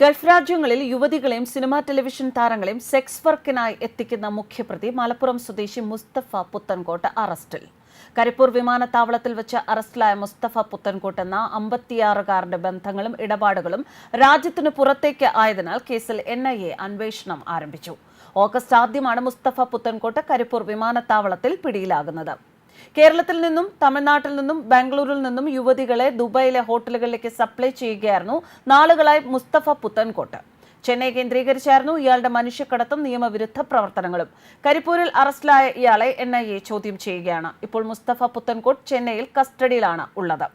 Gulf രാജ്യങ്ങളിൽ യുവതികളെയും cinema television താരങ്ങളെയും സെക്സ് വർക്കിനായി എത്തിക്കുന്ന മുഖ്യപ്രതി മലപ്പുറം സ്വദേശി മുസ്തഫ പുത്തൻകോട്ട് അറസ്റ്റിൽ. കരിപ്പൂർ വിമാനത്താവളത്തിൽ വെച്ച് അറസ്റ്റിലായ മുസ്തഫ പുത്തൻകോട്ട് എന്ന അമ്പത്തിയാറുകാരന്റെ ബന്ധങ്ങളും ഇടപാടുകളും രാജ്യത്തിന് പുറത്തേക്ക് ആയതിനാൽ കേസിൽ എൻ ഐ എ അന്വേഷണം ആരംഭിച്ചു. ഓഗസ്റ്റ് ആദ്യമാണ് മുസ്തഫ പുത്തൻകോട്ട് കരിപ്പൂർ വിമാനത്താവളത്തിൽ പിടിയിലാകുന്നത്. കേരളത്തിൽ നിന്നും തമിഴ്നാട്ടിൽ നിന്നും ബാംഗ്ലൂരിൽ നിന്നും യുവതികളെ ദുബായിലെ ഹോട്ടലുകളിലേക്ക് സപ്ലൈ ചെയ്യുകയായിരുന്നു നാളുകളായി മുസ്തഫ പുത്തൻകോട്ട്. ചെന്നൈ കേന്ദ്രീകരിച്ചായിരുന്നു ഇയാളുടെ മനുഷ്യക്കടത്തും നിയമവിരുദ്ധ പ്രവർത്തനങ്ങളും. കരിപ്പൂരിൽ അറസ്റ്റിലായ ഇയാളെ എൻ ചോദ്യം ചെയ്യുകയാണ്. ഇപ്പോൾ മുസ്തഫ പുത്തൻകോട്ട് ചെന്നൈയിൽ കസ്റ്റഡിയിലാണ് ഉള്ളത്.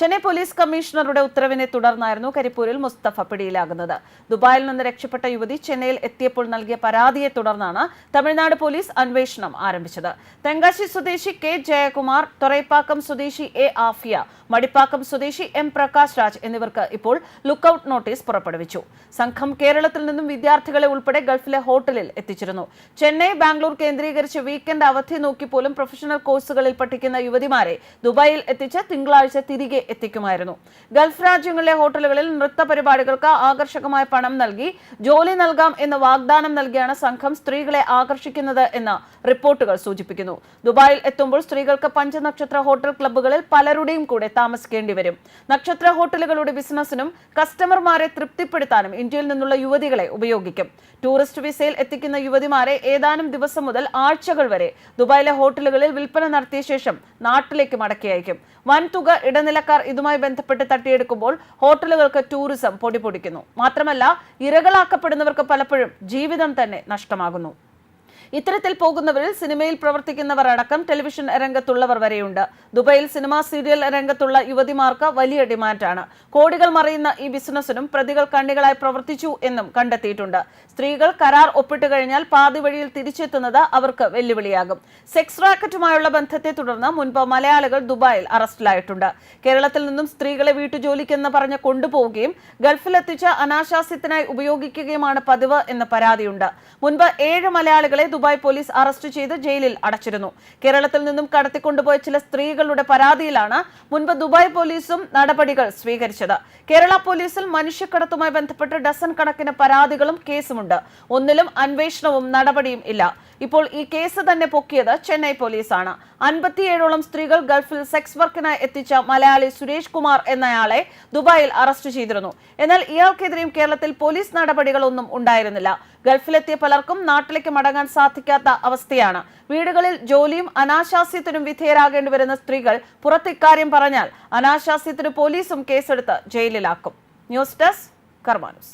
ചെന്നൈ പോലീസ് കമ്മീഷണറുടെ ഉത്തരവിനെ തുടർന്നായിരുന്നു കരിപ്പൂരിൽ മുസ്തഫ പിടിയിലാകുന്നത്. ദുബായിൽ നിന്ന് രക്ഷപ്പെട്ട യുവതി ചെന്നൈയിൽ എത്തിയപ്പോൾ നൽകിയ പരാതിയെ തുടർന്നാണ് തമിഴ്നാട് പോലീസ് അന്വേഷണം ആരംഭിച്ചത്. തെങ്കാശി സ്വദേശി കെ ജയകുമാർ തൊറൈപ്പാക്കം സ്വദേശി എ ആഫിയ മടിപ്പാക്കം സ്വദേശി എം പ്രകാശ് രാജ് എന്നിവർക്ക് ഇപ്പോൾ ലുക്കൌട്ട് നോട്ടീസ് പുറപ്പെടുവിച്ചു. സംഘം കേരളത്തിൽ നിന്നും വിദ്യാർത്ഥികളെ ഉൾപ്പെടെ ഗൾഫിലെ ഹോട്ടലിൽ എത്തിച്ചിരുന്നു. ചെന്നൈ ബാംഗ്ലൂർ കേന്ദ്രീകരിച്ച് വീക്കെൻഡ് അവധി നോക്കി പോലും പ്രൊഫഷണൽ കോഴ്സുകളിൽ പഠിക്കുന്ന യുവതിമാരെ ദുബായിൽ എത്തിച്ച് തിങ്കളാഴ്ച തിരികെ എത്തിക്കുമായിരുന്നു. ഗൾഫ് രാജ്യങ്ങളിലെ ഹോട്ടലുകളിൽ നൃത്ത പരിപാടികൾക്ക് ആകർഷകമായ പണം നൽകി ജോലി നൽകാം എന്ന് വാഗ്ദാനം നൽകിയാണ് സംഘം സ്ത്രീകളെ ആകർഷിക്കുന്നത് എന്ന് റിപ്പോർട്ടുകൾ സൂചിപ്പിക്കുന്നു. ദുബായിൽ എത്തുമ്പോൾ സ്ത്രീകൾക്ക് പഞ്ചനക്ഷത്ര ഹോട്ടൽ ക്ലബ്ബുകളിൽ പലരുടെയും കൂടെ താമസിക്കേണ്ടി വരും. നക്ഷത്ര ഹോട്ടലുകളുടെ ബിസിനസ്സിനും കസ്റ്റമർമാരെ തൃപ്തിപ്പെടുത്താനും ഇന്ത്യയിൽ നിന്നുള്ള യുവതികളെ ഉപയോഗിക്കും. ടൂറിസ്റ്റ് വിസയിൽ എത്തിക്കുന്ന യുവതിമാരെ ഏതാനും ദിവസം മുതൽ ആഴ്ചകൾ വരെ ദുബായിലെ ഹോട്ടലുകളിൽ വിൽപ്പന നടത്തിയ ശേഷം നാട്ടിലേക്ക് മടക്കി അയക്കും. വൻതുക ഇടനിലക്കാർ ഇതുമായി ബന്ധപ്പെട്ട് തട്ടിയെടുക്കുമ്പോൾ ഹോട്ടലുകൾക്ക് ടൂറിസം പൊടിപൊടിക്കുന്നു. മാത്രമല്ല ഇരകളാക്കപ്പെടുന്നവർക്ക് പലപ്പോഴും ജീവിതം തന്നെ നഷ്ടമാകുന്നു. ഇത്തരത്തിൽ പോകുന്നവരിൽ സിനിമയിൽ പ്രവർത്തിക്കുന്നവർ അടക്കം ടെലിവിഷൻ രംഗത്തുള്ളവർ വരെയുണ്ട്. ദുബൈയിൽ സിനിമാ സീരിയൽ രംഗത്തുള്ള യുവതിമാർക്ക് വലിയ ഡിമാൻഡാണ്. കോടികൾ മറിയുന്ന ഈ ബിസിനസ്സിനും പ്രതികൾ കണ്ണികളായി പ്രവർത്തിച്ചു എന്നും കണ്ടെത്തിയിട്ടുണ്ട്. സ്ത്രീകൾ കരാർ ഒപ്പിട്ട് കഴിഞ്ഞാൽ പാതി വഴിയിൽ തിരിച്ചെത്തുന്നത് അവർക്ക് വെല്ലുവിളിയാകും. സെക്സ് റാക്കറ്റുമായുള്ള ബന്ധത്തെ തുടർന്ന് മുൻപ് മലയാളികൾ ദുബായിൽ അറസ്റ്റിലായിട്ടുണ്ട്. കേരളത്തിൽ നിന്നും സ്ത്രീകളെ വീട്ടുജോലിക്കെന്ന് പറഞ്ഞ് കൊണ്ടുപോവുകയും ഗൾഫിലെത്തിച്ച് അനാശാസ്യത്തിനായി ഉപയോഗിക്കുകയുമാണ് പതിവ് എന്ന പരാതിയുണ്ട്. മുൻപ് ഏഴ് മലയാളികളെ ദുബായ് പോലീസ് അറസ്റ്റ് ചെയ്ത് ജയിലിൽ അടച്ചിരുന്നു. കേരളത്തിൽ നിന്നും കടത്തിക്കൊണ്ടുപോയ ചില സ്ത്രീകളുടെ പരാതിയിലാണ് മുൻപ് ദുബായ് പോലീസും നടപടികൾ സ്വീകരിച്ചത്. കേരള പോലീസിൽ മനുഷ്യക്കടത്തുമായി ബന്ധപ്പെട്ട് ഡസൻ കണക്കിന് പരാതികളും കേസുമുണ്ട്. ഒന്നിലും അന്വേഷണവും നടപടിയും ഇല്ല. ഇപ്പോൾ ഈ കേസ് തന്നെ പൊക്കിയത് ചെന്നൈ പോലീസാണ്. അൻപത്തിയേഴോളം സ്ത്രീകൾ ഗൾഫിൽ സെക്സ് വർക്കിനായി എത്തിച്ച മലയാളി സുരേഷ് കുമാർ എന്നയാളെ ദുബായിൽ അറസ്റ്റ് ചെയ്തിരുന്നു. എന്നാൽ ഇയാൾക്കെതിരെയും കേരളത്തിൽ പോലീസ് നടപടികളൊന്നും ഉണ്ടായിരുന്നില്ല. ഗൾഫിലെത്തിയ പലർക്കും നാട്ടിലേക്ക് മടങ്ങാൻ സാധിക്കാത്ത അവസ്ഥയാണ്. വീടുകളിൽ ജോലിയും അനാശാസ്യത്തിനും വിധേയരാകേണ്ടി വരുന്ന സ്ത്രീകൾ പുറത്ത് ഇക്കാര്യം പറഞ്ഞാൽ അനാശാസ്യത്തിന് പോലീസും കേസെടുത്ത് ജയിലിലാക്കും. News desk കർമാനൂസ്